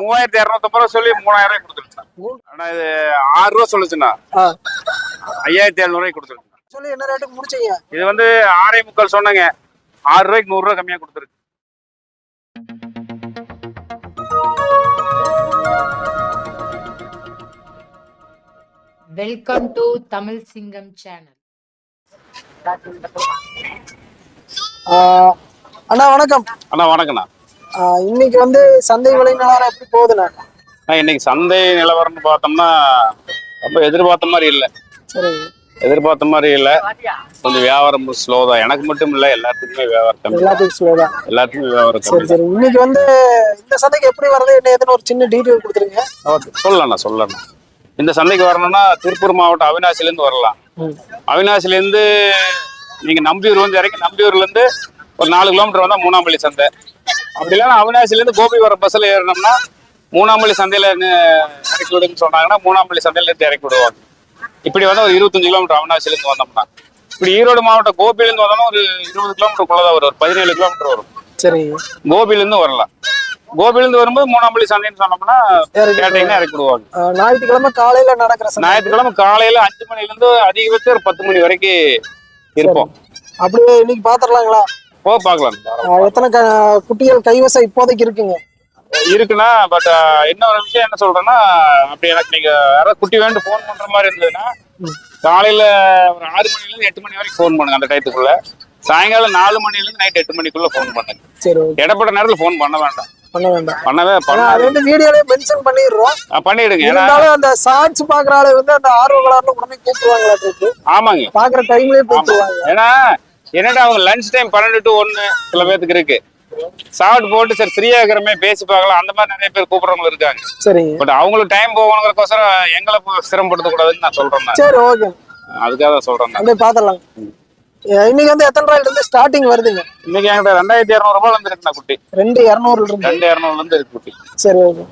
மூவாயிரத்தி இரநூத்தம்பது ரூபா சொல்லி மூணாயிரம் ரூபாய் கொடுத்துருக்கேன். ஆனா இது ஆறு ரூபா சொல்லுச்சுண்ணா. ஐயாயிரத்தி எழுநூறுவாய்க்கு கொடுத்துருக்கேன். சொல்லி என்ன ரேட்டுக்கு முடிச்சீங்க இது வந்து ஆறே முக்கால் சொன்னங்க. ஆறு ரூபாய்க்கு நூறு ரூபாய் கம்மியா கொடுத்துருக்கு. வெல்கம் டு தமிழ் சிங்கம் சேனல் அண்ணா வணக்கம். அண்ணா வணக்கண்ணா ஆ, இன்னைக்கு வந்து சந்தை விலை நிலவரம் எப்படி போகுதுண்ணா? இன்னைக்கு சந்தை நிலவரம்னு பார்த்தோம்னா ரொம்ப எதிர்பார்த்த மாதிரி இல்லை. எதிர்பார்த்த மாதிரி இல்லை. கொஞ்சம் வியாபாரம் ஸ்லோ தான். எனக்கு மட்டும் இல்லை எல்லாத்துக்குமே வியாபாரம் எல்லாத்துக்கும் ஸ்லோதான் எல்லாத்துக்குமே வியாபாரம் சரி சரி. இன்னைக்கு வந்து இந்த சந்தைக்கு எப்படி வருது என்ன ஏதுன்னு ஒரு சின்ன டீட்டெயில் கொடுத்துருங்க. சொல்லலாம்ண்ணா சொல்லலாம் இந்த சந்தைக்கு வரணும்னா திருப்பூர் மாவட்டம் அவினாசிலேருந்து வரலாம். அவினாசிலேருந்து நீங்க நம்பியூர் வந்து இறங்கி நம்பியூர்லேருந்து ஒரு நாலு கிலோமீட்டர் வந்தா மூணாம்பள்ளி சந்தை. அப்படி இல்லைன்னா அவினாசிலேருந்து கோபி வர பஸ்ஸில் ஏறினோம்னா மூணாம்பள்ளி சந்தையில இறக்கி விடுன்னு சொன்னாங்கன்னா மூணாம்பள்ளி சந்தையில இருந்து இறக்கி விடுவாங்க. இப்படி வந்து ஒரு இருபத்தஞ்சு கிலோமீட்டர் அவினாசிலேருந்து வந்தோம்னா. இப்படி ஈரோடு மாவட்டம் கோபியிலேருந்து வந்தோம்னா ஒரு இருபது கிலோமீட்டருக்குள்ள தான் வரும். ஒரு பதினேழு கிலோமீட்டர் வரும். சரி கோபியிலேருந்து வரலாம். கோபியிலேருந்து வரும்போது மூணாம்பள்ளி சந்தைன்னு சொன்னோம்னா கேட்டீங்கன்னா இறக்கி விடுவாங்க. ஞாயிற்றுக்கிழமை காலையில நடக்கிற ஞாயிற்றுக்கிழமை காலையில அஞ்சு மணில இருந்து அதிகபட்சம் ஒரு பத்து மணி வரைக்கும் இருப்போம். அப்படியே இன்னைக்கு பாத்துடலாங்களா போ பார்க்கலாம். எத்தனை குட்டிகள் கைவசம் இப்போதைக்கு இருக்குங்க? இருக்குன்னா பட் இன்னொரு விஷயம் என்ன சொல்றேன்னா அப்படி எனக்கு நீங்க யாராவது குட்டி வேண்டு ஃபோன் பண்ற மாதிரி இருந்ததுன்னா. காலையில ஒரு ஆறு மணில இருந்து எட்டு மணி வரைக்கும் ஃபோன் பண்ணுங்க அந்த டயத்துக்குள்ள. சாயங்காலம் நாலு மணில இருந்து நைட் எட்டு மணிக்குள்ள ஃபோன் பண்ணுங்க. சரி இடப்பட்ட நேரத்துல ஃபோன் பண்ண வேண்டாம். பண்ண வேண்டாம். பண்ணவே வந்து வீடியோலயே மென்ஷன் பண்ணிடுறோம். பண்ணிடுங்க. இருந்தாலும் அந்த ஷார்ட்ஸ் பாக்குற ஆளு வந்து அந்த ஆர்வங்களால உடனே கூப்பிடுவாங்களா ஆமாங்க. பாக்குற டைம்லயே கூப்பிடுவாங்க. ஏன்னா என்னடா அவங்க லஞ்ச் டைம் பன்னெண்டு டு ஒன்னு சில பேத்துக்கு இருக்கு. சாப்பிட்டு போட்டு சரி ஃப்ரீயா இருக்கிறமே பேசி பார்க்கலாம். அந்த மாதிரி நிறைய பேர் கூப்பிடுறவங்க இருக்காங்க. சரிங்க. பட் அவங்களுக்கு டைம் போகணுங்கிறக்கோசரம் எங்களை சிரமப்படுத்த கூடாதுன்னு நான் சொல்றேன். சரி ஓகே அதுக்காக தான் சொல்றேன். அப்படியே பாத்திரலாம் இன்னைக்கு வந்து எத்தனை ரூபாயில இருந்து ஸ்டார்டிங் வருதுங்க? இன்னைக்கு என்கிட்ட ரெண்டாயிரத்தி இரநூறு ரூபாய் இருந்து இருக்குண்ணா குட்டி. ரெண்டு இரநூறுல இருந்து? ரெண்டு இரநூறுல இருந்து இருக்கு குட்டி. சரி ஓகே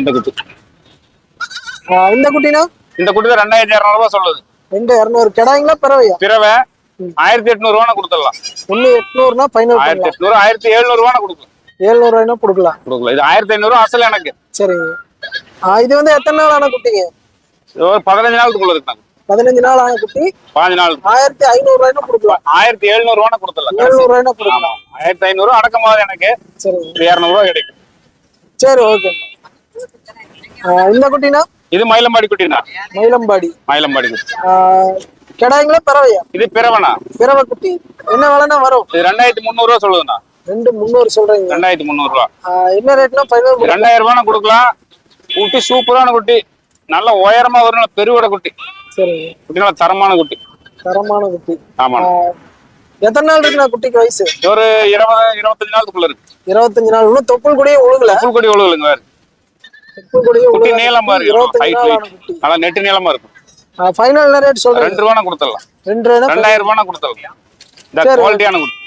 இந்த குட்டி. இந்த குட்டினா? இந்த குட்டி தான் ரெண்டாயிரத்தி இரநூறு ரூபாய் சொல்லுது. ரெண்டு இரநூறு கிடாய்ங்களா பிறவையா? பிறவை ஆயிரத்தி எட்நூறு ரூபா கொடுத்துடலாம். ஒண்ணு எட்நூறுனா ஃபைனல் ஆயிரத்தி எட்நூறு ஆயிரத்தி எழுநூறு ரூபா கொடுக்கலாம். எழுநூறு ரூபாய்னா கொடுக்கலாம். கொடுக்கலாம். இது ஆயிரத்தி ஐநூறு அசல் எனக்கு. சரிங்க. இது வந்து எத்தனை நாள் ஆன குட்டிங்க? ஒரு பதினஞ்சு நாளுக்குள்ள இருக்குங்க பதினஞ்சு நாள் ஆன குட்டி? பாஞ்சு நாள் ஆயிரத்தி ஐநூறு ரூபாய்னா கொடுக்கலாம். ஆயிரத்தி எழுநூறு ரூபா கொடுத்துடலாம். எழுநூறு ரூபாய்னா கொடுக்கலாம். ஆயிரத்தி ஐநூறு அடக்கமாவது எனக்கு. சரிங்க. இது இரநூறுவா கிடைக்கும். சரி ஓகே. இந்த குட்டினா? இது மயிலம்பாடி குட்டினா மயிலம்பாடி. மயிலம்பாடி குட்டி. கிடாய்ங்களா பிறவையா? இது பிறவனா பிறவை குட்டி. என்ன விலைன்னா வரும்? இது ரெண்டாயிரத்தி முந்நூறு ரூபா சொல்லுதுண்ணா. ரெண்டு முந்நூறு சொல்றீங்க. ரெண்டாயிரத்தி முந்நூறு ரூபா. என்ன ரேட்னா ஃபைனல் ரெண்டாயிரம் ரூபாய் கொடுக்கலாம். குட்டி சூப்பரான குட்டி. நல்ல உயரமா வரும் பெருவடை குட்டி. சரிங்க. குட்டி நல்ல தரமான குட்டி. தரமான குட்டி. ஆமா எத்தனை நாள் இருக்குண்ணா குட்டிக்கு வயசு? ஒரு இருபது இருபத்தஞ்சு நாளுக்குள்ள இருக்கு. இருபத்தஞ்சு நாள். இன்னும் தொப்புள் கூடயே உழுகல. புல் குட்டி ஒழுகுங்க வேறு. தொப்புள் கூடயே குட்டி நீளமா இருக்கு இருபத்தஞ்சு ஹைட் வெயிட் ஆன நெட்டு நீளமா இருக்கும். ஃபைனல் ரேட் சொல்றீங்க? ரெண்டு ரூபா கொடுத்துடலாம். ரெண்டு ரூபா ரெண்டாயிரம் ரூபாய் கொடுத்துடலாம். இந்த. குவாலிட்டியான குட்டி.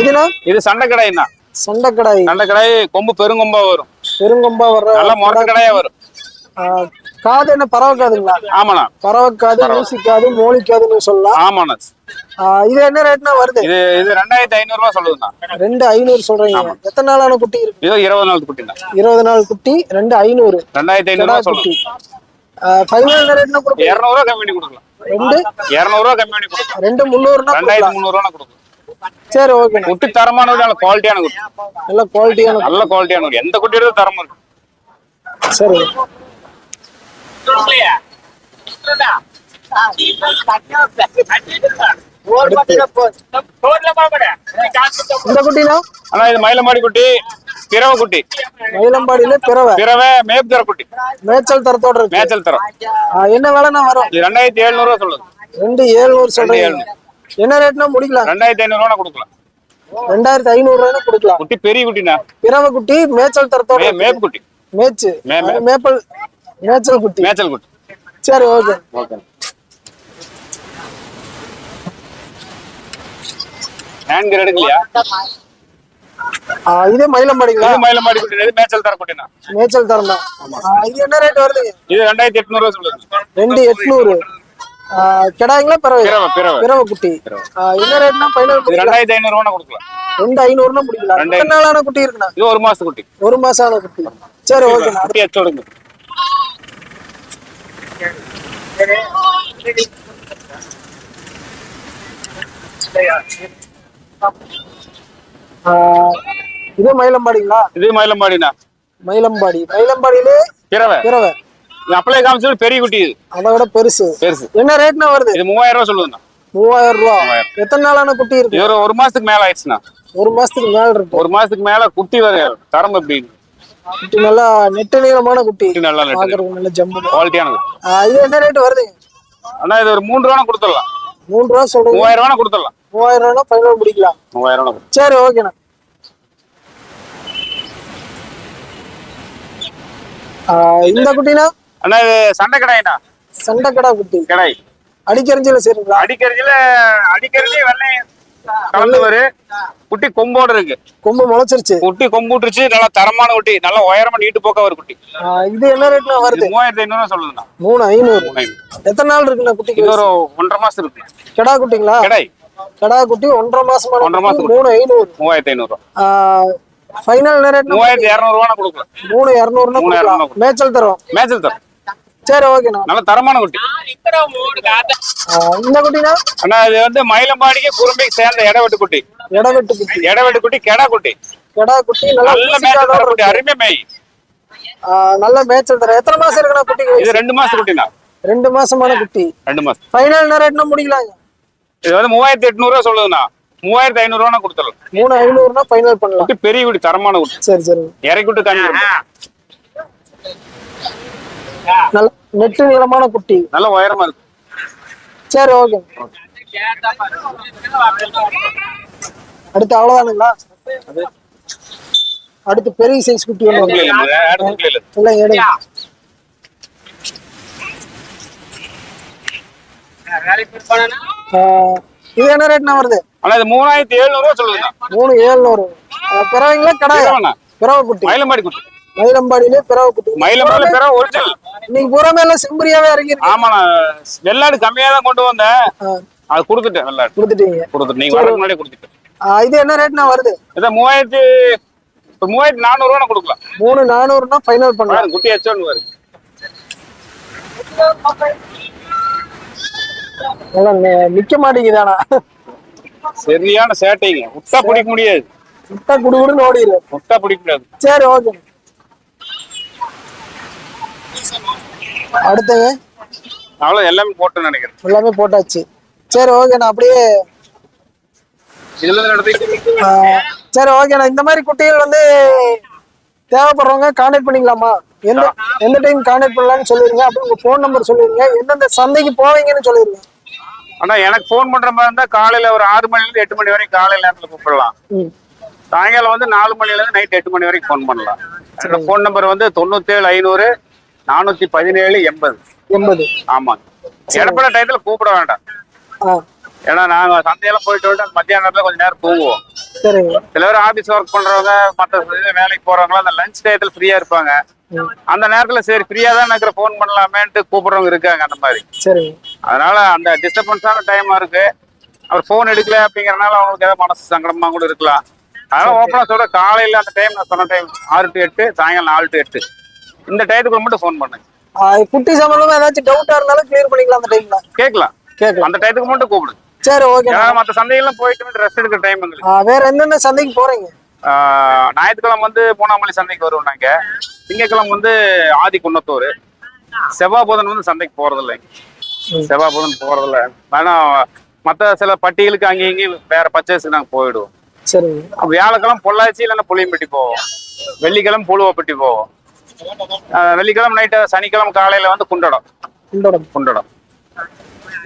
இதுனா? இது சண்டை கடாய்னா சண்டைக்கடாய் சண்டை கடாய் கொம்பு பெருங்கொம்பா வரும். பெருங்கொம்பா வர்ற நல்லா முரட்டு கடாயா வரும். காது என்ன பறவைக்காதுங்களா ஆமாண்ணா. பறவைக்காது ஊசிக்காது மோளிக்காதுன்னு சொல்லலாம். ஆமாண்ணா. இது என்ன ரேட்னா வருது? இது இது ரெண்டாயிரத்தி ஐநூறு ரூபா சொல்லுதுண்ணா. ரெண்டு ஐநூறு சொல்றீங்க. எத்தனை நாளான குட்டி இருக்கு? இது இருபது நாள் குட்டிண்ணா. இருபது நாள் குட்டி ரெண்டு ஐநூறு. ரெண்டாயிரத்தி ஐநூறு குட்டி. ஃபைனல் ரேட்னா இரநூறுவா கம்மி பண்ணி கொடுக்கலாம். ரெண்டு? இரநூறுவா கம்மி பண்ணி கொடுக்கலாம். ரெண்டு முந்நூறுனா ரெண்டாயிரத்தி முந்நூறுவா கொடுக்கலாம். சரி ஓகே குட்டி தரமான குட்டி, நல்ல குவாலிட்டியான குட்டி. நல்ல குவாலிட்டியான நல்ல குவாலிட்டியான குட்டி. எந்த குட்டி எடுத்து தரமா இருக்கு சரி. இந்த குட்டினா ஆனா இது மயிலமாடி குட்டி பிறவ குட்டி மயிலம்பாடியில பிறவை குட்டி மேய்ச்சல் தரத்தோட இருக்கு. மேய்ச்சல் தரம். என்ன வேலைன்னா வரும்? ரெண்டாயிரத்தி எழுநூறு ரூபா சொல்லுது. ரெண்டு ஏழுநூறு ஏழுநூறு. என்ன ரேட்னா முடிக்கலாம்? ரெண்டாயிரத்தி ஐநூறு ரூபா கொடுக்கலாம். ரெண்டாயிரத்தி ஐநூறு ரூபாய்னா கொடுக்கலாம். குட்டி பெரிய குட்டிண்ணா பிறவை குட்டி மேய்ச்சல் தரத்தோட. மேப் குட்டி மேய்ச்சு. மேப்பல் மேய்ச்சல் குட்டி மேய்ச்சல் குட்டி சரி ஓகே. ஓகே. ஹேண்ட் எடுக்கலையா ஆ, இது மயிலம்பாடிங்களா? இது மயிலமாடி குட்டி இது மேய்ச்சல் தர குட்டிண்ணா மேய்ச்சல் தரம் தான். இது என்ன ரேட் வருதுங்க இது ரெண்டாயிரத்தி எட்நூறு சொல்லுது. ரெண்டு எட்நூறு. கிடாய்ங்களா பிறவை? பிறவை குட்டி. என்ன ரேட்னா ஃபைனல் ரெண்டாயிரத்தி ஐநூறு ரூபா கொடுக்கலாம். ரெண்டு ஐநூறுனா முடிக்கலாம். ரெண்டு நாளான குட்டி இருக்குண்ணா? இது ஒரு மாசத்து குட்டி. ஒரு மாசம் ஆன குட்டி. சரி ஓகேண்ணா. குட்டி ஆ, இது மயிலம்பாடிங்களா? இது மயிலம்பாடிண்ணா. மயிலம்பாடி. மயிலம்பாடியிலே பிறவை. பிறவை. அப்படியே காமிச்சது பெரிய குட்டி இது. அதை விட பெருசு. பெருசு. என்ன ரேட்னா வருது? இது மூவாயிரம் ரூபா சொல்லுதுண்ணா. மூவாயிரம் ரூபா. எத்தனை நாளான குட்டி இருக்கு? ஒரு ஒரு மாசத்துக்கு மேல ஆயிடுச்சுண்ணா. ஒரு மாசத்துக்கு மேல இருக்கு. ஒரு மாசத்துக்கு மேல குட்டி வர தரம் எப்படி குட்டி நல்லா நெட்டு நீளமான குட்டி. நல்லா நெட்டு. நல்ல ஜம்பு குவாலிட்டியானது இது என்ன ரேட் வருதுங்க அண்ணா இது ஒரு மூணு ரூபா கொடுத்துடலாம். மூணு ரூபா சொல்றீங்க மூவாயிரம் ரூபா கொடுத்துடலாம். மூவாயிரம் ரூபா ஃபைனல் முடிக்கலாம். மூவாயிரம் ரூபா சரி ஓகேண்ணா இந்த குட்டினா? அண்ணா இது சண்டை கடாயிண்ணா. சண்டைக்கடா குட்டி. கடாய். அடிக்கரிஞ்சில சரிங்களா? அடிக்கறிஞ்சில அடிக்கறிஞ்சி வெள்ளையும் கலந்து வரும் குட்டி கொம்போடு இருக்கு. கொம்பு முளைச்சிருச்சு. குட்டி கொம்பு விட்டுருச்சு. நல்லா தரமான குட்டி. நல்லா உயரமா நீட்டு போக்க ஒரு குட்டி. இது என்ன ரேட்னா வருது? மூவாயிரத்தி ஐநூறு சொல்லுதுண்ணா. மூணு ஐநூறு. எத்தனை நாள் இருக்குண்ணா இது குட்டிக்கு ஒரு ஒன்றரை மாசம் இருக்கு. கெடா குட்டிங்களா? கடாய் கெடா குட்டி ஒன்றரை மாசமான ஒன்றரை மாசம் மூணு ஐநூறு. மூவாயிரத்தி ஐநூறு ஃபைனல் ரேட்னா மூவாயிரத்தி இரநூறு ரூபா கொடுக்கலாம். மூணு இரநூறுனா. மேய்ச்சல் தரோம். மேட்சில் தரும். சரி ஓகேண்ணா நல்ல தரமான குட்டி. ஆ, இந்த குட்டினா? அண்ணா இது வந்து மயிலம்பாடிக்கு குறும்பைக்கு சேர்ந்த இடவெட்டு குட்டி. இடவெட்டு குட்டி. இடவெட்டு குட்டி கெடா குட்டி. கெடா குட்டி நல்லா தர குட்டி. அருமை மேய். நல்ல மேய்ச்சல் தரோம் எத்தனை மாசம் இருக்குண்ணா குட்டிக்கு? இது ரெண்டு மாசம் குட்டிண்ணா. ரெண்டு மாசமான குட்டி. ரெண்டு மாசம். ஃபைனல் ரேட்னா முடிக்கலாங்க? இது வந்து மூவாயிரத்தி எட்நூறு ரூபா சொல்லுதுண்ணா. மூவாயிரத்தி ஐநூறு ரூபா கொடுத்துடலாம். மூணு ஐநூறுனா ஃபைனல் பண்ணலாம். குட்டி பெரிய குட்டி தரமான குட்டி. சரி சரி. இறக்கி விட்டு காஞ்சி நல்ல நெட்டு நீளமான குட்டி. நல்ல உயரமா இருக்கு. சரி ஓகே அடுத்து அவ்வளவுதானுங்களா? அடுத்து பெரிய சைஸ் குட்டி ஒன்று இல்ல, எடுங்க இது என்ன ரேட்னா வருது? ஆனா இது மூணாயிரத்தி எழுநூறு ரூபா சொல்லுதுண்ணா. மூணு ஏழுநூறு. பிறவைங்களா பிறவண்ணா. பிறவை குட்டி. மயிலம்பாடி குட்டி. மயிலம்பாடியிலே பிறவை குட்டி மயிலம்பாடி பிற ஒரிஜினல் இன்னைக்கு பூராமே எல்லாம் செம்பரியாவே இறங்கிருக்கு ஆமாண்ணா வெள்ளாடு கம்மியா தான் கொண்டு வந்தேன். அது கொடுத்துட்டேன் வெள்ளாடு. கொடுத்துட்டீங்க. கொடுத்துட்டு நீங்க வரதுக்கு முன்னாடியே கொடுத்துட்டேன். இது என்ன ரேட்னா வருது? இதை மூவாயிரத்தி இப்போ மூவாயிரத்தி நானூறு ரூபா கொடுக்கலாம். மூணு நானூறுனா ஃபைனல் பண்ணலாம். குட்டி வச்சோன்னு வருது. நிக்க மாட்டேங்குதானா சரியான சேட்டைங்க. விட்டா பிடிக்க முடியாது. விட்டா குடுகுடுன்னு ஓடிடு விட்டா பிடிக்க முடியாது. சரி ஓகே அடுத்தது? அவ்வளோ எல்லாமே போட்டேன்னு நினைக்கிறேன். எல்லாமே போட்டாச்சு. சரி அப்படியே இருந்து எடுத்து ஆ, சரி ஓகேண்ணா இந்த மாதிரி குட்டிகள் வந்து தேவைப்படுறவங்க கான்டாக்ட் பண்ணிக்கலாமா? எந்த எந்த டைம் கான்டாக்ட் பண்ணலாம்னு சொல்லிருங்க. அப்படியே உங்க ஃபோன் நம்பர் சொல்லிருங்க. எந்தெந்த சந்தைக்கு போவீங்கன்னு சொல்லிருங்க. ஆனா எனக்கு ஃபோன் பண்ற மாதிரி இருந்தா காலையில ஒரு ஆறு மணில இருந்து எட்டு மணி வரைக்கும் காலையில நேரத்துல கூப்பிடலாம். சாயங்காலம் வந்து நாலு மணில இருந்து நைட் எட்டு மணி வரைக்கும் ஃபோன் பண்ணலாம். ஃபோன் நம்பர் வந்து தொண்ணூத்தேழு ஐநூறு நானூத்தி பதினேழு எண்பது. எண்பது. ஆமாங்க இடப்பட டயத்துல கூப்பிட வேண்டாம். ஏன்னா நாங்க சந்தையெல்லாம் போயிட்டு வந்து மத்தியான நேரத்துல கொஞ்ச நேரம் தூங்குவோம். சில பேர் ஆபீஸ் ஒர்க் பண்றவங்க இது வேலைக்கு போறவங்க அந்த லஞ்ச் டயத்துல ஃப்ரீயா இருப்பாங்க. அந்த நேரத்துல சரி ஃப்ரீயா தான் இருக்கிற ஃபோன் பண்ணலாமேன்ட்டு கூப்பிடுறவங்க இருக்காங்க அந்த மாதிரி. அதனால அந்த டிஸ்டர்பன்ஸான டைமா இருக்கு. அவர் ஃபோன் எடுக்கல அப்படிங்கறனால அவங்களுக்கு ஏதாவது மனசு சங்கடமா கூட இருக்கலாம். அதனால ஓப்பனா சொல்ற காலையில அந்த டைம் நான் சொன்ன டைம் ஆறு டு எட்டு சாயங்காலம் நாலு டு எட்டு. இந்த டயத்துக்கு மட்டும் ஃபோன் பண்ணுங்க குட்டி சம்பந்தமா ஏதாச்சும் டவுட்டா இருந்தாலும் கிளியர் பண்ணிக்கலாம் அந்த டைம்ல கேட்கலாம். கேட்கலாம். அந்த டயத்துக்கு மட்டும் கூப்பிடுங்க சரி ஓகே மற்ற சந்தைகள்லாம் போயிட்டு ரெஸ்ட் எடுக்கிற டைம் எங்களுக்கு. வேற எந்தெந்த சந்தைக்கு போறீங்க? ஞாயிற்றுக்கிழமை வந்து மூணாமலை சந்தைக்கு வருவோம் நாங்க. திங்கட்கிழமை வந்து ஆதி குன்னத்தூர். செவ்வாய் புதன் வந்து சந்தைக்கு போறதில்ல. செவ்வாய் புதன் போறதில்ல. ஆனா மற்ற சில பட்டியலுக்கு அங்கேயும் இங்கேயும் வேற பர்ச்சேஸுக்கு நாங்கள் போயிடுவோம். அப்ப வியாழக்கிழமை பொள்ளாச்சி இல்லைன்னா புளியம்பட்டி போவோம். வெள்ளிக்கிழமை புழுவப்பட்டி போவோம். வெள்ளிக்கிழமை நைட்டு சனிக்கிழமை காலையில வந்து குண்டடம். உங்களோட குண்டடம்.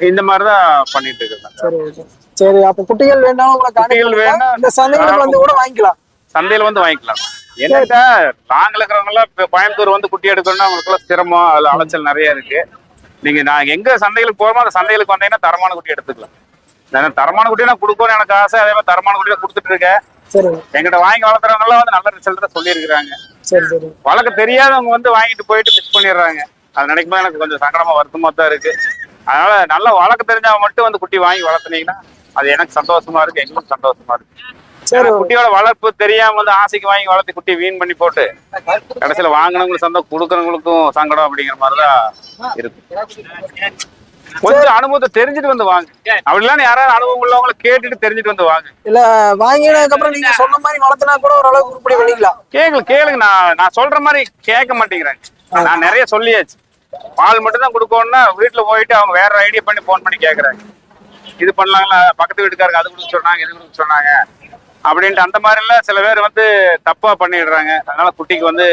இந்த மாதிரி தான் பண்ணிட்டு இருக்கேன். சரி அப்ப குட்டிகள் வேண்டாம் குட்டிகள் கான்டாக்ட் வேணா- இந்த வந்து கூட வாங்கிக்கலாம். சந்தையில வந்து வாங்கிக்கலாம். என்னட்டா நாங்கள் இருக்கிறவங்க எல்லாம் இப்ப கோயம்புத்தூர் வந்து குட்டி எடுக்கணும்னா அவங்களுக்குலாம் சிரமம் அதுல அலைச்சல் நிறைய இருக்கு. நீங்க நான் எங்க சந்தைகளுக்கு போறோமோ அந்த சந்தைகளுக்கு வந்தீங்கன்னா தரமான குட்டி எடுத்துக்கலாம். தரமான குட்டி நான் கொடுக்கணும்னு எனக்கு ஆசை அதே மாதிரி தரமான குட்டியை கொடுத்துட்டு இருக்கேன். எங்கிட்ட வாங்கி வளர்த்துறவங்க எல்லாம் வந்து நல்ல ரிசல்ட் சொல்லியிருக்கிறாங்க. சரி சரி. தெரியாதவங்க வந்து வாங்கிட்டு போயிட்டு மிஸ் பண்ணிடுறாங்க. அது நினைக்கும் போது எனக்கு கொஞ்சம் சங்கடமா வருத்தமா தான் இருக்கு. அதனால நல்லா வளர்க்க தெரிஞ்சா மட்டும் வந்து குட்டி வாங்கி வளர்த்துனீங்கன்னா அது எனக்கு சந்தோஷமா இருக்கு எங்களுக்கும் சந்தோஷமா இருக்கு. சரி. குட்டியோட வளர்ப்பு தெரியாம வந்து ஆசைக்கு வாங்கி வளர்த்து குட்டி வீண் பண்ணி போட்டு கடைசியில வாங்கினவங்களுக்கு சந்தோஷம் கொடுக்கறவங்களுக்கும் சங்கடம் அப்படிங்கிற மாதிரிதான் இருக்கு. கொஞ்சம் அனுபவத்தை தெரிஞ்சுட்டு வந்து வாங்க. அப்படிலாம் யாராவது அனுபவம் உள்ளவங்கள கேட்டுட்டு தெரிஞ்சுட்டு வந்து வாங்க. இல்ல வாங்கினதுக்கு அப்புறம் நீங்க சொன்ன மாதிரி வளர்த்தினா கூட ஓரளவுக்கு உருப்படி பண்ணிக்கலாம். கேளுங்க கேளுங்க. நான் நான் சொல்ற மாதிரி கேட்க மாட்டேங்கிறாங்க நான் நிறைய சொல்லியாச்சு. பால் மட்டும் தான் கொடுக்கணும்னா வீட்டுல போயிட்டு அவங்க வேற ஐடியா பண்ணி ஃபோன் பண்ணி கேக்குறாங்க. இது பண்ணலாங்களா? பக்கத்து வீட்டுக்காரங்க அது கொடுக்க சொன்னாங்க இது கொடுக்க சொன்னாங்க. அப்படின்ட்டு அந்த மாதிரி எல்லாம் சில பேர் வந்து தப்பா பண்ணிடுறாங்க. அதனால குட்டிக்கு வந்து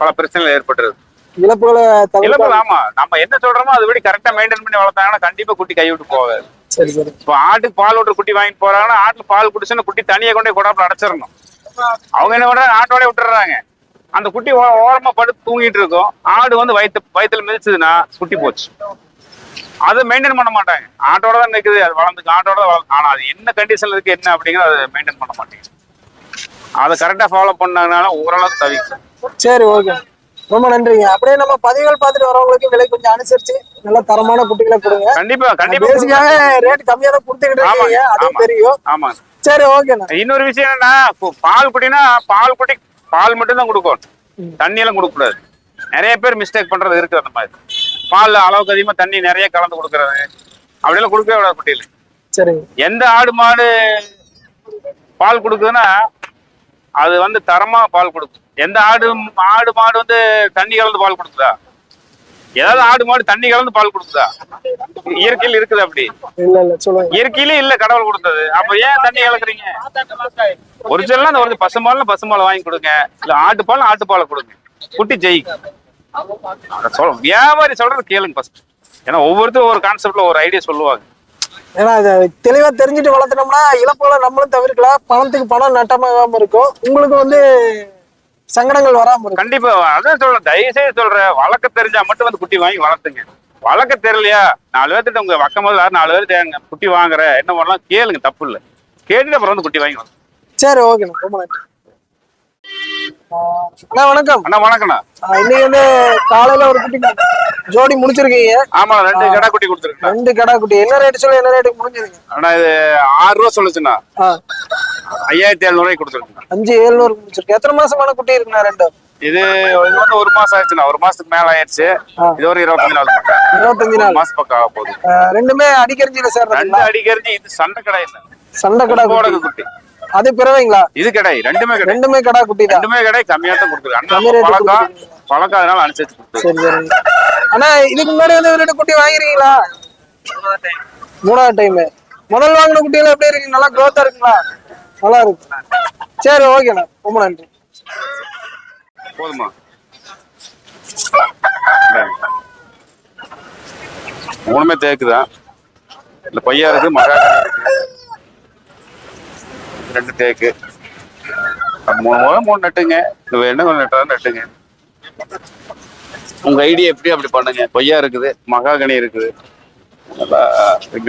பல பிரச்சனைகள் ஏற்பட்டுருது. இழப்புகளை இழப்பு ஆமா. நம்ம என்ன சொல்றோமோ அது படி கரெக்டா மெயின்டைன் பண்ணி வளர்த்தாங்கன்னா கண்டிப்பா குட்டி கைவிட்டு போகாது. சரி சரி. இப்போ ஆட்டுக்கு பால் விட்டுற குட்டி வாங்கிட்டு போறாங்கன்னா ஆட்டுல பால் குடிச்சுன்னு குட்டி தனியை கொண்டு குடாப்புல அடைச்சிடணும். அவங்க என்ன பண்றாங்க? ஆட்டோட விட்டுறாங்க அந்த குட்டி ஓரமா படுத்து தூங்கிட்டு இருக்கும். ஆடு வந்து வயிற்று வயிற்றுல மிதிச்சதுன்னா குட்டி போச்சு. அதை மெயின்டைன் பண்ண மாட்டாங்க. ஆட்டோட தான் நிக்குது. அது வளர்ந்துக்கு ஆட்டோட தான் வளர்ந்து ஆனா அது என்ன கண்டிஷன்ல இருக்கு என்ன அப்படிங்கிறது அதை மெயின்டைன் பண்ண மாட்டேங்குது. அதை கரெக்டா ஃபாலோ பண்ணாங்கனால ஓரளவுக்கு தவிக்கும் சரி ஓகே ரொம்ப நன்றிங்க. அப்படியே நம்ம பதிவுகள் பார்த்துட்டு வரவங்களுக்கு விலை கொஞ்சம் அனுசரிச்சு நல்ல தரமான குட்டிகளை கொடுங்க. கண்டிப்பா கண்டிப்பா பேசிக்காக ரேட் கம்மியா தான் கொடுத்துக்கிட்டு இருக்கீங்க. ஆமா. தெரியும். ஆமா சரி ஓகேண்ணா இன்னொரு விஷயம் என்னன்னா பால் குட்டினா பால் குட்டி பால் மட்டும் தான் கொடுக்கணும் தண்ணி எல்லாம் கொடுக்க கூடாது நிறைய பேர் மிஸ்டேக் பண்றது இருக்கு அந்த மாதிரி. பால்ல அளவுக்கு அதிகமா தண்ணி நிறைய கலந்து கொடுக்கறது. அப்படியெல்லாம் கொடுக்கவே கூடாது குட்டியில. சரிங்க. எந்த ஆடு மாடு பால் கொடுக்குதுன்னா அது வந்து தரமா பால் கொடுக்கும். எந்த ஆடு ஆடு மாடு வந்து தண்ணி கலந்து பால் கொடுக்குதா? ஏதாவது ஆடு மாடு தண்ணி கலந்து பால் கொடுக்குதா? இயற்கையில் இருக்குது அப்படி. இயற்கையிலே இல்ல கடவுள் கொடுத்தது. அப்ப ஏன் தண்ணி கலக்குறீங்க? ஒரிஜினலா அந்த ஒரு பசும்பால் பசும்பால் வாங்கி கொடுங்க. இல்ல ஆட்டுப்பால் ஆட்டுப்பாலை கொடுங்க. குட்டி அத சொல்ல வியாபாரி சொல்றது கேளுங்க ஃபர்ஸ்ட் ஏன்னா ஒவ்வொருத்தரும் ஒரு கான்செப்ட்ல ஒரு ஐடியா சொல்லுவாங்க. ஏன்னா இதை தெளிவா தெரிஞ்சுட்டு வளர்த்துனோம்னா இழப்புகளை நம்மளும் தவிர்க்கலாம். பணத்துக்கு பணம் நட்டமாகாம இருக்கும். உங்களுக்கு வந்து சங்கடங்கள் வராம கண்டிப்பா அதான் சொல்றேன் தயவு செய்து சொல்றேன். வளர்க்க தெரிஞ்சா மட்டும் வந்து குட்டி வாங்கி வளர்த்துங்க. வளர்க்க தெரியலையா? நாலு பேர்த்திட்ட உங்க வக்கம் முதல்ல நாலு பேர் தேங்க குட்டி வாங்குற என்ன பண்ணலாம்? கேளுங்க தப்பு இல்ல. கேட்டுட்டு அப்புறம் வந்து குட்டி வாங்கி. சரி ஓகேண்ணா ரொம்ப நன்றி. அண்ணா வணக்கம். அண்ணா வணக்கண்ணா ஆஹ் இன்னைக்கு வந்து காலையில ஒரு குட்டி ஜோடி முடிச்சிருக்கீங்க. ஆமா ரெண்டு கடா குட்டி கொடுத்துருக்கேன் ரெண்டு கடா குட்டி. என்ன ரேட் சொல்லி என்ன ரேட்டுக்கு முடிஞ்சதுங்க? ஆனா இது ஆறு ரூபா சொல்லுச்சுண்ணா. ஐயாயிரத்தி எழுநூறு கொடுத்துருக்கேன் அஞ்சு ஏழுநூறு முடிச்சிருக்கு. எத்தனை மாசமான குட்டி இருக்குண்ணா ரெண்டு? இது இது வந்து ஒரு மாசம் ஆயிடுச்சுண்ணா. ஒரு மாசத்துக்கு மேல ஆயிடுச்சு. இது ஒரு இருபத்தஞ்சு நாள். பக்கம் இருபத்தஞ்சு நாள். மாசம் பக்கம் ஆக போகுது. ரெண்டுமே அடிக்கரிஞ்சில ரெண்டு சேர்றதுங்களா அடிக்கிறது இது சண்டை கடை இல்ல. சண்டை கடா கோடகு குட்டி. குட்டி. அது பிறவைங்களா? இது கடை ரெண்டுமே கடை. ரெண்டுமே கடா குட்டி ரெண்டுமே கடை கம்மியா தான் rate பழக்கம். பழக்கம் அதனால அனுசரிச்சு கொடுத்துருக்கு சரி அண்ணா இதுக்கு முன்னாடி வந்து ஒரு ரெண்டு குட்டி வாங்கிருக்கீங்களா? மூணாவது டைம் முதல் வாங்கின குட்டியெல்லாம் எப்படி இருக்கு? நல்லா growth-ஆ இருக்குங்களா? நல்லா இருக்கு சரி ஓகேண்ணா ரொம்ப நன்றி. போதுமா. மூணுமே தேக்குதான் இல்ல பையா இருக்கு மகா ரெண்டு தேக்கு. மூணு மூணு மூணு நட்டுங்க. வேணும் நட்டாலும் நட்டுங்க. உங்க ஐடியா எப்படி அப்படி பண்ணுங்க? கொய்யா இருக்குது மகாகனி இருக்குது. நல்லா கொஞ்ச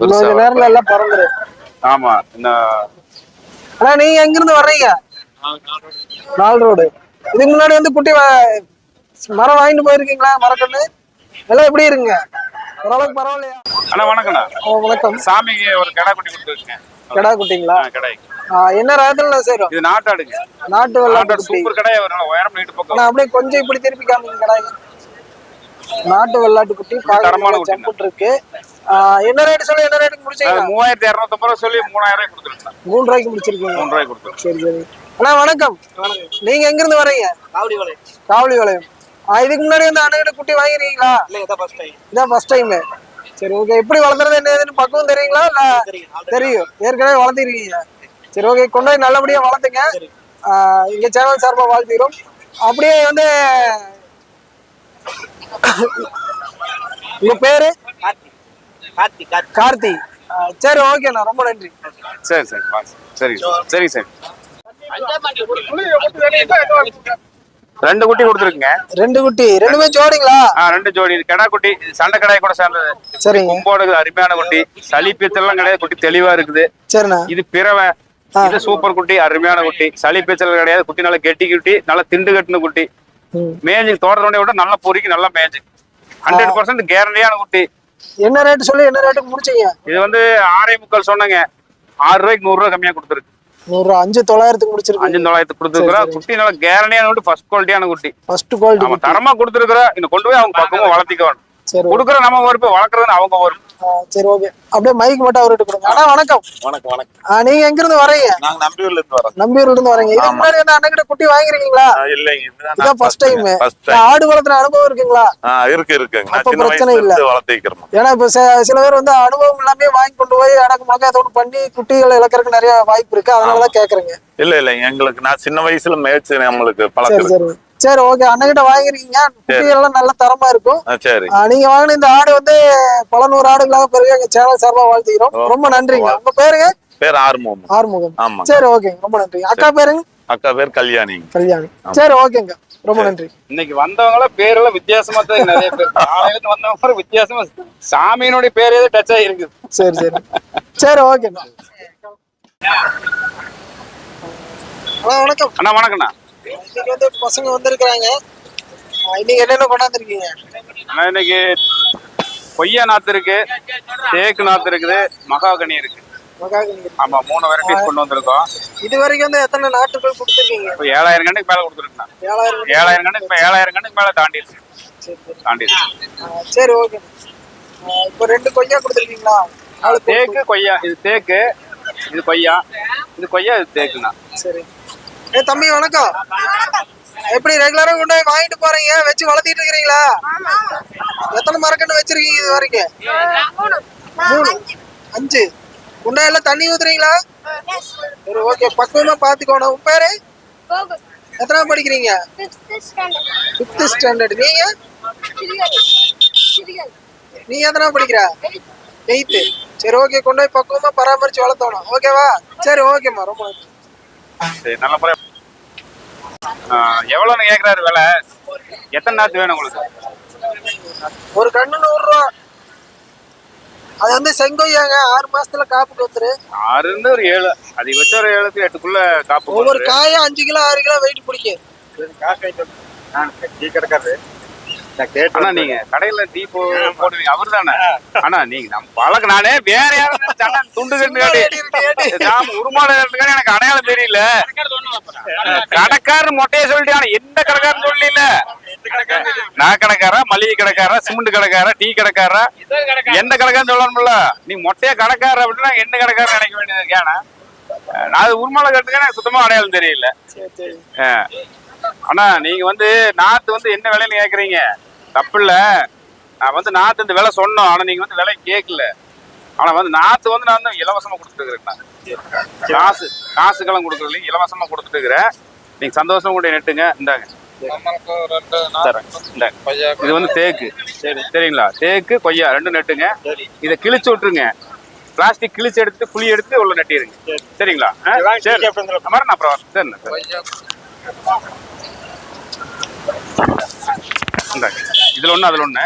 பெருசா நேரத்துல எல்லாம் பறந்துரு ஆமா அண்ணா நீங்க எங்க இருந்து வர்றீங்க நால் ரோடு. இதுக்கு முன்னாடி வந்து குட்டி வா- மரம் வாங்கிட்டு போயிருக்கீங்களா மரக்கண்ணு எல்லாம் எப்படி இருக்குங்க? ஓரளவுக்கு பரவாயில்லையா? அண்ணா வணக்கண்ணா ஓ, வணக்கம். சாமிக்கு ஒரு கடை குட்டி கொடுத்துருக்கேன் கடா குட்டிங்களா? கடை என்ன ரகத்துல சேரும்? இது நாட்டாடுங்க. நாட்டு வெள்ளாட்டு சூப்பர் கடையா வரும். உயரம் நீட்டு பக்கம். அப்படியே கொஞ்சம் இப்படி திருப்பி காமிங்க கடாய். நாட்டு வெள்ளாட்டு குட்டி தரமான இருக்கு. என்ன ரேட் சொல்லி என்ன ரேட்டுக்கு முடிச்சீங்க மூவாயிரத்தி இரநூத்தம்பது ரூபா சொல்லி மூணாயிரம் கொடுத்துருக்கேன் மூணு ரூபாய்க்கு முடிச்சிருக்கீங்க மூணு ரூபாய் கொடுத்துருக்கேன் சரி சரி. அண்ணா வணக்கம். நீங்க எங்க இருந்து வர்றீங்க காவடி வளையம். இதுக்கு முன்னாடி வந்து அணுகிட்ட குட்டி வாங்கிருக்கீங்களா? இல்லை இதான் ஃபர்ஸ்ட் டைம் இதான் ஃபர்ஸ்ட் டைம் சரி ஓகே எப்படி வளர்த்துறது என்ன ஏதுன்னு பக்குவம் தெரியுங்களா? இல்ல தெரியும் தெரியும். ஏற்கனவே வளர்த்திருக்கீங்க. சரி ஓகே கொண்டு போய் நல்லபடியா வளர்த்துங்க. எங்க சேனல் சார்பா வாழ்த்திக்கிறோம். அப்படியே வந்து உங்க பேரு? கார்த்தி கார்த்தி சரி ஓகேண்ணா ரொம்ப நன்றி. சரி சரி. சரி. சரி சரி. ரெண்டு குட்டி கொடுத்துருக்குங்க. ரெண்டு குட்டி ரெண்டுமே ஜோடிங்களா? ஆ ரெண்டு ஜோடி. இது கடா குட்டி இது சண்டை கடாய் கூட சேர்ந்தது. சரிங்க. கும்போடு அருமையான குட்டி. சளி பீச்சல்லாம் கிடையாது. குட்டி தெளிவா இருக்குது. சரிண்ணா. இது பிறவை. இது சூப்பர் குட்டி அருமையான குட்டி. சளி பீச்சல் கிடையாது. குட்டி நல்லா கெட்டி குட்டி நல்லா திண்டு கட்டின குட்டி. ம். மேஞ்சு தோட்டத்தோட விட நல்லா பொறுக்கி நல்லா மேஞ்சு ஹண்ட்ரட் பர்சன்ட் கேரண்டியான குட்டி. என்ன ரேட் சொல்லி என்ன ரேட்டுக்கு முடிச்சீங்க? இது வந்து ஆறே முக்கால் சொன்னங்க. ஆறு ரூபாய்க்கு நூறு ரூபாய் கம்மியா கொடுத்துருக்கு. நூறு அஞ்சு தொள்ளாயிரத்துக்கு முடிச்சிருக்கு அஞ்சு தொள்ளாயிரத்து கொடுத்துருக்குறோம் குட்டி நல்லா கேரண்டியான குட்டி ஃபர்ஸ்ட் குவாலிட்டியான குட்டி. ஃபர்ஸ்ட் குவாலிட்டி நம்ம தரமா கொடுத்துருக்குறோம் இன்னும் கொண்டு போய் அவங்க பக்கமா வளர்த்திக்கணும் கொடுக்குற நம்ம பொறுப்பு வளர்க்குறது அவங்க ஆ, சரி ஓகே அப்படியே மைக் மட்டும் அவர்கிட்ட கொடுங்க. அண்ணா வணக்கம். வணக்கம் வணக்கம். ஆ, நீங்க எங்க இருந்து வரீங்க? நாங்க நம்பியூர்ல இருந்து வரோம். நம்பியூர்ல இருந்து வரீங்க. இதுக்கு முன்னாடி அந்த அண்ணன் கிட்ட குட்டி வாங்கிருக்கீங்களா இல்லைங்க. இதுதான் ஃபர்ஸ்ட் டைம் ஆடு வளர்த்துற அனுபவம் இருக்குங்களா? இருக்கு இருக்குங்க. நான் அப்ப சின்ன பிரச்சனை இல்ல. வளர்த்திக்கிறோம் ஏன்னா இப்ப சில- பேர் வந்து அனுபவம் இல்லாம வாங்கி கொண்டு போய் அடக்கு மக்க அதோட பண்ணி குட்டிகளை இழக்கிறதுக்கு நிறைய வாய்ப்பு இருக்கு. அதனாலதான் கேக்குறேங்க. இல்ல இல்லைங்க எங்களுக்கு நான் சின்ன வயசுல மேய்ச்சு நம்மளுக்கு பழக்கம் சரி ஓகே அண்ணன் கிட்ட வாங்கிருக்கீங்க எல்லாம் நல்ல தரமா இருக்கும். சரி. ஆ, நீங்க வாங்கின இந்த ஆடு வந்து பல நூறு ஆடுகளாக பிறகு எங்க சேனல் சார்பா வாழ்த்துக்கிறோம் ரொம்ப நன்றிங்க. உங்க பேருங்க? பேர் ஆறுமுகம். ஆறுமுகம். ஆமா சரி ஓகே ரொம்ப நன்றி. அக்கா பேருங்க? அக்கா பேர் கல்யாணிங்க. கல்யாணி. சரி ஓகேங்க ரொம்ப நன்றி. இன்னைக்கு வந்தவங்கள பேரெல்லாம் வித்தியாசமா தான் நிறைய பேர். காலையில வந்தவங்க வித்தியாசமா சாமியினுடைய பேர் ஏதோ டச் ஆகிருக்கு சரி சரி. சரி ஓகேண்ணா அண்ணா வணக்கம் அண்ணா வணக்கண்ணா இன்னைக்கு வந்து பசங்க வந்திருக்கிறாங்க. இன்னைக்கு என்னென்ன கொண்டாந்துருக்கீங்க? அண்ணா இன்னைக்கு கொய்யா நாத்து இருக்கு தேக்கு நாத்து இருக்குது மகாகனி இருக்கு. மகாகனி ஆமா மூணு வெரைட்டிஸ் கொண்டு வந்திருக்கோம். இது வரைக்கும் வந்து எத்தனை நாட்டுகள் கொடுத்துருக்கீங்க? இப்போ ஏழாயிரம் கண்ணுக்கு மேல கொடுத்துருக்குண்ணா ஏழாயிரம் ஏழாயிரம் கண்ணுக்கு மே- ஏழாயிரம் கண்ணுக்கு மேல தாண்டிடுச்சு. தாண்டிடுச்சு. சரி ஓகே. இப்போ ரெண்டு கொய்யா கொடுத்துருக்கீங்களா? தேக்கு கொய்யா. இது தேக்கு இது கொய்யா. இது கொய்யா இது தேக்குண்ணா. சரி. ஏ தம்பி வணக்கம். எப்படி ரெகுலரா கொண்டு போய் வாங்கிட்டு போறீங்க? வச்சு வளர்த்திட்டு இருக்கீங்களா எத்தனை மரக்கன்று வச்சிருக்கீங்க இது வரைக்கும்? மூணு. அஞ்சு. குண்டாயில தண்ணி ஊத்துறீங்களா? சரி ஓகே பக்குவமா பாத்துக்கோணும். உன் பேரு? எத்தனாவது படிக்கிறீங்க? ஃபிஃப்த் ஸ்டாண்டர்ட் நீங்க? நீ எத்தனை படிக்கிற? எயித்து சரி ஓகே கொண்டு போய் பக்குவமா பராமரிச்சு வளர்த்தோணும். ஓகேவா சரி ஓகேம்மா ரொம்ப நன்றி. சரி நல்ல முறை எவ்வளோன்னு கேட்குறாரு விலை? எத்தனை நாத்து வேணும் உங்களுக்கு? ஒரு கண்ணு நூறு ரூபா. அது வந்து செங்கொய்யாங்க ஆறு மாசத்துல காப்புக்கு வந்துரு ஆறு இருந்து ஒரு ஏழு அதிகபட்சம் ஒரு ஏழுக்கு எட்டுக்குள்ள காப்பு ஒவ்வொரு. காயும் அஞ்சு கிலோ ஆறு கிலோ வெயிட் பிடிக்கும். டீ கேட்டேன் அண்ணா நீங்க கடையில டீ போடுவீங்க. அவர் தானே அண்ணா நீங்க நம்ம பழக்க நானே வேற யாரும் அண்ணா, துண்டு உருமாடு எனக்கு அடையாளம் தெரியல. கடைக்காரன் மொட்டையை சொல்லிட்டு ஆனா எந்த கடைக்காரன் சொல்லல? நான் கடைக்காரா மளிகை கடைக்காரா சிமெண்ட் கடைக்காரா டீ கடைக்காரா எந்த கடைக்காரன் சொல்லணும்ல? நீ மொட்டையா கடைக்காரர் அப்படின்னா எந்த கடைக்காரன் நினைக்க வேண்டியது நான் அது உருமாலை கட்டுக்க எனக்கு சுத்தமா அடையாளம் தெரியல. சரி சரி. ஆ. அண்ணா நீங்க வந்து நாத்து வந்து என்ன விலைன்னு கேக்குறீங்க? தப்பு இல்ல. நான் வந்து நாத்து இந்த விலை சொன்னோம் ஆனா நீங்க வந்து விலை கேட்கல ஆனா வந்து நாத்து வந்து நான் வந்து இலவசமா கொடுத்துட்டு இருக்கிறேன் காசு காசுக்கெல்லாம் கொடுக்கறது இலவசமா கொடுத்துட்டு இருக்கிறேன் நீங்க சந்தோஷமா கூட நெட்டுங்க இந்தாங்க. இது வந்து தேக்கு. சரி சரிங்களா? தேக்கு கொய்யா ரெண்டும் நெட்டுங்க. இதை கிழிச்சு விட்டுருங்க. பிளாஸ்டிக் கிழிச்சு எடுத்து புளி எடுத்து உள்ள நட்டிருங்க. சரிங்களா? சரி. மாதிரி நான் அப்புறம். சரிண்ணா சரி. இதுல ஒண்ணு அதுல ஒண்ணு.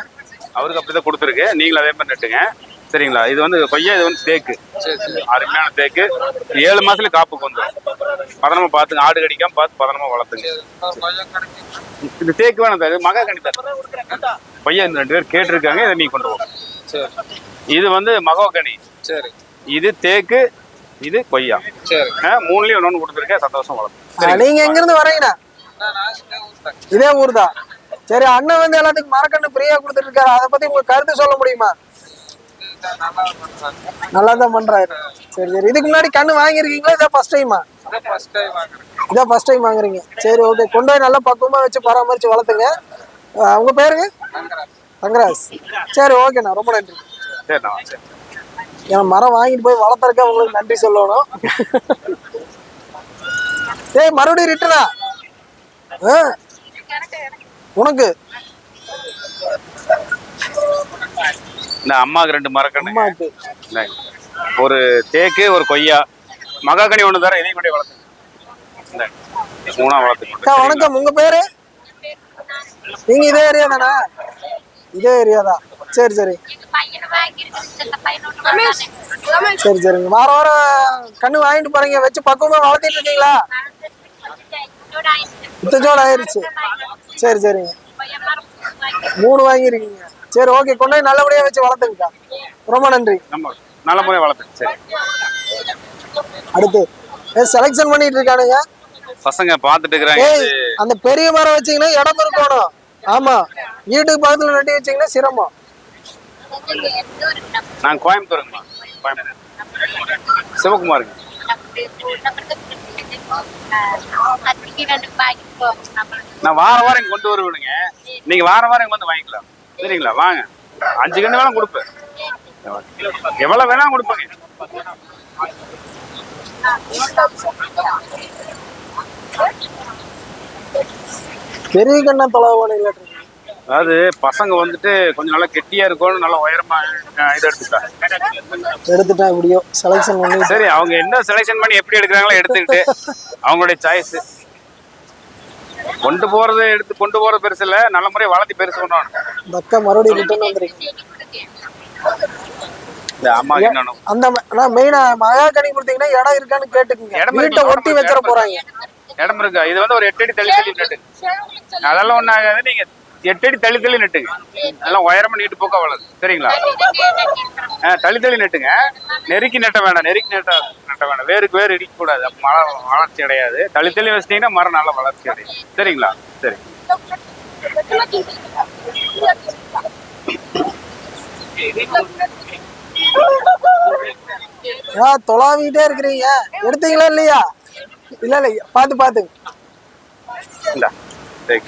அவருக்கு அப்படிதான் கொடுத்துருக்கு. நீங்களும் அதே மாதிரி நட்டுங்க. சரிங்களா? இது வந்து கொய்யா இது வந்து தேக்கு. அருமையான தேக்கு. ஏழு மாசத்துல காப்புக்கு வந்துடும் பதனமா பார்த்துங்க. ஆடு கடிக்காம பார்த்து பதனமா வளர்த்துங்க. இது தேக்கு வேணும் இது மகா கணிதா கொய்யா இந்த ரெண்டு பேர் கேட்டிருக்காங்க. இதை நீ கொண்டு போ இது வந்து மகோகனி சரி. இது தேக்கு இது கொய்யா. சரி. ஆ, மூணுலயும் ஒன்று கொடுத்துருக்கேன் சந்தோஷம் வளர்த்து நீங்க எங்க இருந்து வரீங்கண்ணா இதே ஊர் தான் சரி அண்ணன் வந்து எல்லாத்துக்கும் மரக்கன்று ஃப்ரீயா கொடுத்துட்டு இருக்காரு. அதை பத்தி உங்க கருத்து சொல்ல முடியுமா? நல்லா தான் பண்றாரு. சரி சரி. இதுக்கு முன்னாடி கண்ணு வாங்கியிருக்கீங்களா? இதான் ஃபர்ஸ்ட் டைமா ஃபர்ஸ்ட் இதான் ஃபர்ஸ்ட் டைம் வாங்குறீங்க. சரி ஓகே கொண்டு போய் நல்லா பக்குவமாக வச்சு பராமரித்து வளர்த்துங்க. உங்கள் பேருங்க தங்கராஜ். சரி ஓகேண்ணா ரொம்ப நன்றி. ஏன்னா மரம் வாங்கிட்டு போய் வளர்த்துறக்க உங்களுக்கு நன்றி சொல்லணும். ஏய் மறுபடியும் ரிட்டனா உனக்கு? இந்த அம்மாவுக்கு ரெண்டு மரக்கண்ணு. ஒரு தேக்கு ஒரு கொய்யா. மகாகனி ஒன்று தர இதையும் கூட வளர்த்து இந்தாங்க. மூணா வளர்த்து அக்கா வணக்கம். உங்க பேரு? நீங்க இதே ஏரியா தானே? இதே ஏரியா தான். சரி சரி. சரி சரிங்க. வாரம் வாரம் கண்ணு வாங்கிட்டு போறீங்க. வச்சு பக்குவமா வளர்த்திட்டு இருக்கீங்களா? இத்தச்சோடு ஆயிருச்சு. சரி சரிங்க. மூணு வாங்கியிருக்கீங்க. சரி ஓகே கொண்டு போய் நல்லபடியா வச்சு வளர்த்துங்கக்கா ரொம்ப நன்றி. நல்ல முறையாக வளர்த்து சரி. அடுத்து செலெக்ஷன் பண்ணிட்டு இருக்கானுங்க. பசங்க பார்த்துட்டு இருக்கிறாங்க. அந்த பெரிய மரம் வச்சீங்கன்னா இடம் இருக்கணும் ஆமா. வீட்டுக்கு பக்கத்துல நட்டி வச்சீங்கன்னா சிரமம். நான் கோயம்புத்தூருங்கம்மா கோயம்புத்தூர். சிவகுமாருங்க நான் வார வாரம் இங்க கொண்டு வருவேனுங்க. நீங்க வார வாரம் வந்து வாங்கிக்கலாம். சரிங்களா? வாங்க. அஞ்சு கண்ணு வேணா கொடுப்பேன். எவ்வளவு வேணா கொடுப்பேங்க. பெரிய கண்ணா தொலைவான இல்லை. அதாவது பசங்க வந்துட்டு கொஞ்சம் நல்லா கெட்டியா இருக்கணும் நல்லா உயரமா இது எடுத்துக்கலாம் எடுத்துட்டேன் எப்படியோ செலெக்ஷன் பண்ணி சரி அவங்க என்ன செலெக்ஷன் பண்ணி எப்படி எடுக்கிறாங்களோ எடுத்துக்கிட்டு அவங்களுடைய சாய்ஸ் கொண்டு போறது எடுத்து கொண்டு போறது பெருசு இல்ல நல்ல முறையை வளர்த்தி பெருசு பண்ணணும் இந்த அக்கா மறுபடியும் ரிட்டர்ன் வந்துருக்கீங்க அந்த நான் மெயினா மகா கனி கொடுத்தீங்கன்னா இடம் இருக்கான்னு கேட்டுக்குங்க. இடம் வீட்டை இருக்கு, ஒட்டி வச்சிட. போறாங்க. இடம் இருக்கா? இது வந்து ஒரு எட்டு அடி தள்ளி தள்ளி அதெல்லாம் ஒன்றும் ஆகாது. நீங்க எட்டு அடி தள்ளி தள்ளி நட்டுங்க. நல்லா உயரமா நீட்டு போக்கா வளருது. சரிங்களா? ஆ, தள்ளி தள்ளி நட்டுங்க. நெருக்கி நட்ட வேண்டாம் நெருக்கி நட்ட நட்ட வேண்டாம் வேருக்கு வேறு இடிக்க கூடாது. மரம் வளர்ச்சி அடையாது. தள்ளி தள்ளி வச்சிட்டீங்கன்னா மரம் நல்லா வளர்ச்சி அடையும். சரிங்களா? சரி. தொலாவிட்டே இருக்கிறீங்க. எடுத்தீங்களா இல்லையா? இல்ல இல்ல பாத்து பாத்து இந்தா சரி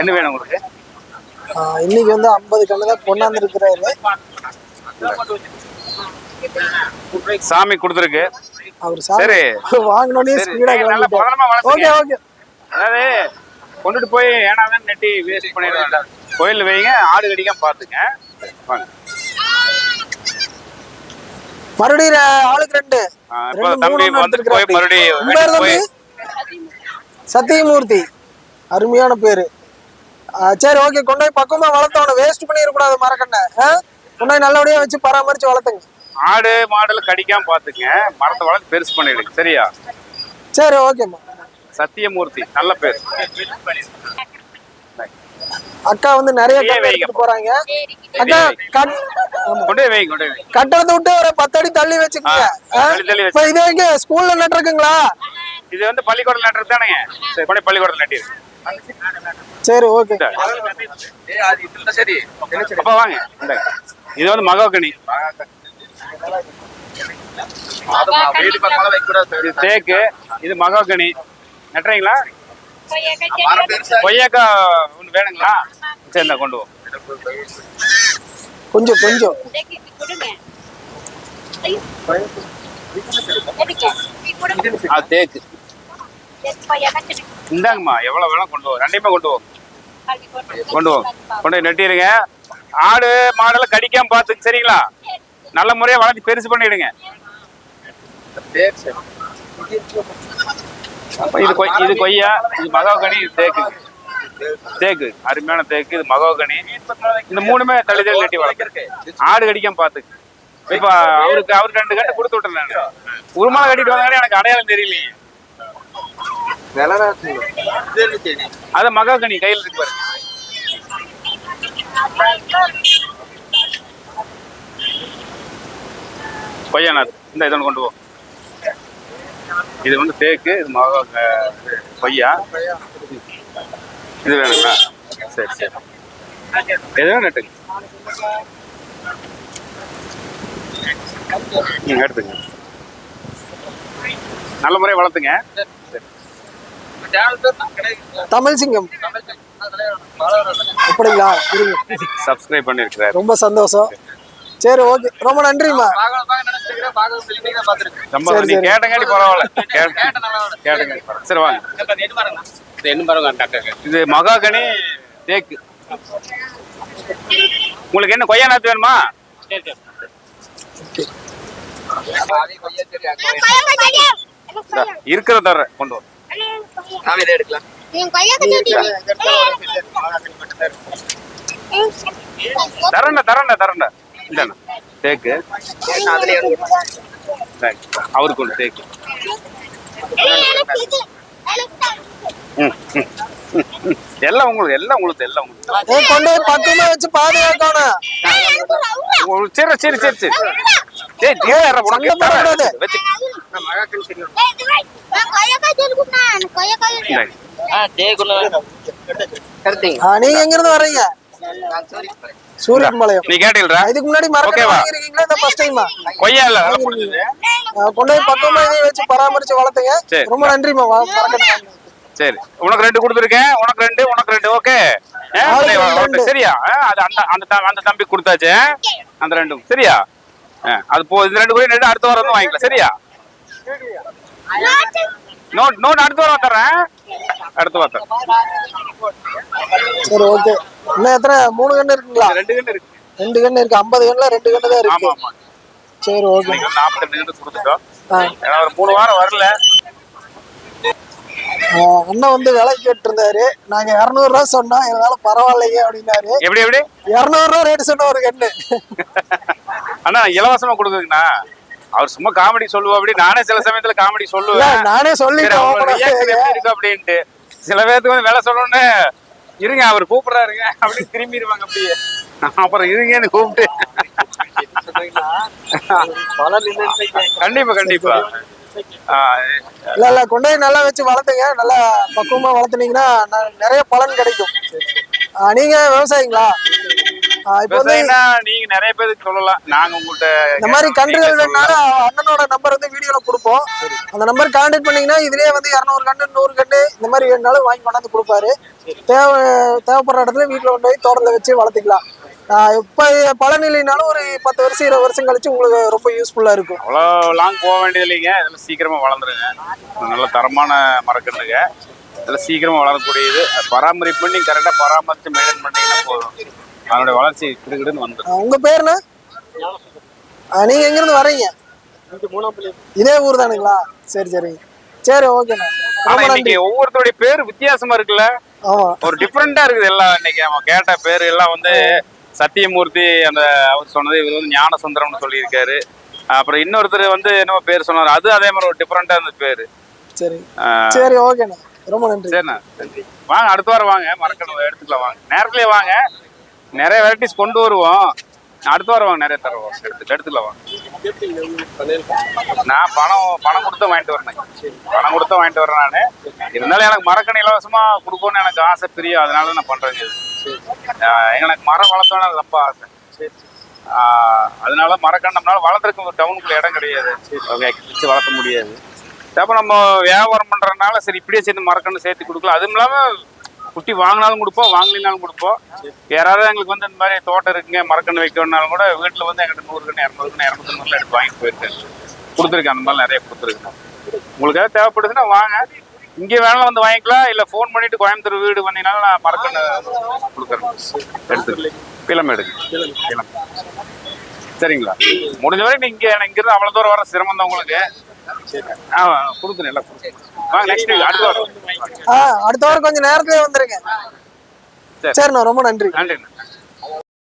என்ன வேணும் உங்களுக்கு? இன்னைக்கு வந்து ஐம்பது கண்ணு தான் கொண்டாந்து இருக்கிறாரு சாமி கொடுத்துருக்கு. அவர் சார். வாங்கினோடனே ஸ்பீடா ஓகே. ஓகே. அதாவது கொண்டுட்டு போய் ஏனாதான் நெட்டி வேஸ்ட் பண்ணிட வேண்டாம் கோயில் வைங்க ஆடு கடிக்காம பாத்துங்க. வாங்க. மறுபடியும் ஆளுக்கு ரெண்டு. தம்பி வந்து போய். மறுபடியும் சத்தியமூர்த்தி. அருமையான பேரு. சரி ஓகே. கொண்டு போய் பக்கமா வளர்த்தவன வேஸ்ட் பண்ணிடக்கூடாது மரக்கண்ணை? கொண்டு போய் நல்லபடியா வச்சு பராமரிச்சு வளர்த்துங்க. ஆடு மாடுல கடிக்காம பாத்துங்க மரத்தை வளர்த்து பெருசு பண்ணிடுங்க. சரியா? சரி ஓகேம்மா சத்தியமூர்த்தி நல்ல பேர். அக்கா வந்து நிறைய. எடுத்துட்டு போறாங்க. அக்கா. கொண்டு வைங்க கொண்டு கட்டடத்தை விட்டு ஒரு பத்து அடி தள்ளி வச்சுக்கோங்க இப்ப இது எங்க? ஸ்கூல்ல நட்டுருக்குங்களா? இது வந்து பள்ளிக்கூடம் நட்டுறது தானேங்க? சரி கொண்டு பள்ளிக்கூடத்தில் நட்டிடு. சரி ஓகே. சரி அப்பா வாங்க. இது வந்து மகோகனி. இது தேக்கு இது மகோகனி. நட்டுறீங்களா? கொய்யாக்கா ஒன்று வேணுங்களா? சரி கொண்டு போ. கொஞ்சம் கொஞ்சம். அது தேக்கு இந்தாங்கம்மா எவ்வளோ வேணா கொண்டு போ ரெண்டையுமே கொண்டு போ கொண்டு போ கொண்டு போய் நட்டிடுங்க. ஆடு மாடெல்லாம் கடிக்காம பார்த்து சரிங்களா? நல்ல முறையாக வளர்த்து பெருசு பண்ணிடுங்க. இது கொய் இது கொய்யா இது மகாகனி இது தேக்கு. தேக்கு அருமையான தேக்கு இது மகாகனி. இந்த மூணுமே தள்ளி தள்ளி நட்டி வளர்க்குறேன். ஆடு கடிக்காம பார்த்துக்கு இப்ப அவருக்கு அவருக்கு ரெண்டு கட்டு கொடுத்து விட்டேன் நான். உருமாலை கட்டிட்டு வந்தாங்க எனக்கு அடையாளம் தெரியலையே. அது மகாகனி கையில் இருக்கு பாருங்க கொய்யாநாத் இந்த இதொன்று கொண்டு போ. இது வந்து தேக்கு இது மகா கொய்யா. இது வேணுங்களா? சரி சரி. எதுவும் நட்டுங்க? எடுத்துங்க நல்ல முறையை வளர்த்துங்க. சரி. தமிழ் சிங்கம். அப்படிங்களா? இருங்க. சப்ஸ்கிரைப் பண்ணிருக்கிறார். ரொம்ப சந்தோஷம். சரி ஓகே. ரொம்ப நன்றிம்மா. ரொம்ப நீ சரி. கேட்டங்காட்டி பரவாயில்ல. பரவாயில்ல. சரி வாங்க. இது மகாகனி தேக்கு. உங்களுக்கு என்ன கொய்யா நாத்து வேணுமா? இருக்கிற தர கொண்டு வா தரண்ட தரண்ட தரண்ட இல்லண்ணா தேக்கு. அவருக்கு ஒன்று தேக்கு எல்லாம் உங்களுக்கு எல்லாம் உங்களுக்கு எல்லாம் உங்களுக்கு. கொண்டு போய் பக்கமா வச்சு பாதுகாக்கணும் உங்களுக்கு சரி சரி சரி சரி. தீரா உனக்கு. வச்சு. நீங்க எங்க இருந்து வர்றீங்க சூரியன் பாளையம். நீ கேட்டீங்களா இதுக்கு முன்னாடி ஓகேவா? வாங்கிருக்கீங்களா இந்த ஃபர்ஸ்ட் டைமா கொய்யா இல்ல கொண்டு போய் பக்கமா இதையும் வச்சு பராமரிச்சு வளர்த்துங்க. சரி. ரொம்ப நன்றிமா. சரி. உனக்கு ரெண்டு கொடுத்துருக்கேன் உனக்கு ரெண்டு உனக்கு ரெண்டு ஓகே. சரியா? ஆ, அது அந்த அந்த அந்த தம்பி கொடுத்தாச்சு? அந்த ரெண்டும். சரியா? அது போ இந்த ரெண்டு கூட ரெண்டு அடுத்த வாரம் வந்து வாங்கிக்கலாம். சரியா? நோட் நோட் அடுத்த வாரம் தரேன் அடுத்த வாரம் தரேன் சரி ஓகே இன்னும் எத்தனை? மூணு கண்ணு இருக்குங்களா? ரெண்டு கண்டு இருக்கு. ரெண்டு கண்ணு இருக்கு. ஐம்பது கண்ணுல ரெண்டு கண்ணு தான் இருக்கு. சரி ஓகே நாற்பத்தி ரெண்டு கொடுத்துட்டோம் ஒரு மூணு வாரம் வரல. அண்ணன் வந்து விலை கேட்டு இருந்தாரு நாங்க இருநூறு ரூபா சொன்னோம். இதனால பரவாயில்லைங்க அப்படின்னாரு. எப்படி எப்படி? இருநூறு ரூபா ரேட் சொன்ன ஒரு கண்ணு. அண்ணா இலவசமா கொடுக்குறீங்கண்ணா அவர் சும்மா காமெடி சொல்லுவா அப்படி. நானே சில சமயத்துல காமெடி சொல்லுவேன். நானே reaction எப்படி இருக்கு அப்படின்ட்டு. சில பேர்த்துக்கு வந்து வேலை சொல்லணும்னு இருங்க அவர் கூப்பிடுறாருங்க. அப்படின்னு திரும்பிடுவாங்க அப்படியே. அப்புறம் இருங்கன்னு கூப்பிட்டு. கண்டிப்பா கண்டிப்பா. இல்ல இல்ல கொண்டு போய் நல்லா வச்சு வளர்த்துங்க. நல்லா பக்குவமா வளர்த்துனீங்கன்னா நிறைய பலன் கிடைக்கும். நீங்க விவசாயிங்களா? விவசாயம்னா நீங்க நிறைய பேருக்கு சொல்லலாம். நாங்க உங்கள்கிட்ட இந்த மாதிரி கன்றுகள் வேணாலும் அண்ணனோட நம்பர் வந்து வீடியோல கொடுப்போம். அந்த நம்பர் கான்டாக்ட் பண்ணீங்கன்னா இதுலயே வந்து இரநூறு கண்டு நூறு கண்டு இந்த மாதிரி வேணாலும் வாங்கி கொண்டாந்து கொடுப்பாரு. தேவை தேவைப்படுற இடத்துல வீட்டில் கொண்டு போய் தோட்டத்தில் வச்சு வளர்த்துக்கலாம். இப்ப பழநிலைனாலும் ஒரு பத்து வருஷம் இருபது வருஷம் கழிச்சு உங்களுக்கு ரொம்ப யூஸ்ஃபுல்லா இருக்கும். அவ்வளோ லாங் போக வேண்டியது இல்லைங்க. இதெல்லாம் சீக்கிரமா வளர்ந்துருங்க. நல்ல தரமான மரக்கன்றுங்க இதெல்லாம் சீக்கிரமா வளரக்கூடியது. பராமரிப்பு பண்ணி கரெக்டாக பராமரித்து மெயின்டைன் பண்ணீங்கன்னா போதும். அதனுடைய வளர்ச்சி கிடுகிடுன்னு ஆஹ் உங்க பேருண்ணா நீங்க எங்க இருந்து வர்றீங்க? இதே ஊர் தானுங்களா? சரி சரிங்க சரி ஓகேண்ணா ஆனா இன்னைக்கு ஒவ்வொருத்தருடைய பேர் வித்தியாசமா இருக்குல்ல? ஆமா. ஒரு டிஃப்ரெண்டா இருக்குது எல்லாம் இன்னைக்கு. நம்ம கேட்ட பேர் எல்லாம் வந்து சத்தியமூர்த்தி அந்த அவர் சொன்னது இவர் வந்து ஞான சுந்தரம்னு சொல்லியிருக்காரு. அப்புறம் இன்னொருத்தர் வந்து என்னமோ பேர் சொன்னார். அது அதே மாதிரி ஒரு டிஃப்ரெண்டா இருந்த பேரு. சரி. ஆஹ் சரி ஓகேண்ணா ரொம்ப நன்றி. சரிண்ணா நன்றி. வாங்க அடுத்த வாரம் வாங்க. மறக்கணும் எடுத்துக்கலாம். வாங்க. நேரத்துலயே வாங்க. நிறைய வெரைட்டிஸ் கொண்டு வருவோம். அடுத்த வாரம் வாங்க நிறைய தருவோம். எடுத்து எடுத்துக்கலாம் வாங்க. நான் பணம் பணம் கொடுத்து வாங்கிட்டு வரேன். பணம் கொடுத்து வாங்கிட்டு வரேன் நான். இருந்தாலும் எனக்கு மரக்கணி இலவசமாக கொடுக்கணும்னு எனக்கு ஆசை பிரியும். அதனால நான் பண்றேங்க எனக்கு மரம் வளர்த்தோன்னா ரொம்ப ஆசை. அதனால மரக்கண் நம்மளால வளர்த்துறதுக்கு டவுனுக்குள்ள இடம் கிடையாது. வச்சு வளர்த்த முடியாது. அப்போ நம்ம வியாபாரம் பண்ணுறதுனால சரி இப்படியே சேர்ந்து மரக்கன்று சேர்த்து கொடுக்கலாம். அதுவும் இல்லாமல் குட்டி வாங்கினாலும் கொடுப்போம் வாங்கினாலும் கொடுப்போம். யாராவது எங்களுக்கு வந்து இந்த மாதிரி தோட்டம் இருக்குங்க மரக்கன்று வைக்கணும்னாலும் கூட வீட்டில் வந்து எங்கிட்ட நூறு கண்ணு இரநூறு கண்ணு இரநூத்தி நூறுல எடுத்து வாங்கி போயிருக்கேன் கொடுத்துருக்கேன் அந்த மாதிரி நிறைய கொடுத்துருக்கேன். உங்களுக்கு தேவைப்படுதுன்னா வாங்க. இங்கே வேணாலும் வந்து வாங்கிக்கலாம் இல்லை ஃபோன் பண்ணிட்டு கோயம்புத்தூர் வீடு வந்தீங்கனாலும் நான் மரக்கன்று கொடுக்குறேன். எடுத்துக்கலாம் பிளம் எடுங்க. பிளம். சரிங்களா? முடிஞ்ச வரைக்கும் நீங்கள் இங்கிருந்து அவ்வளோ தூரம் வர சிரமம் தான் உங்களுக்கு. ஆ கொடுக்குறேன் எல்லாம் கொடுக்குறேன் நெக்ஸ்ட் அடுத்த வாரம் ஆ அடுத்த வாரம் கொஞ்சம் நேரத்திலே வந்துருங்க. சரி. சரிண்ணா ரொம்ப நன்றி. நன்றிண்ணா.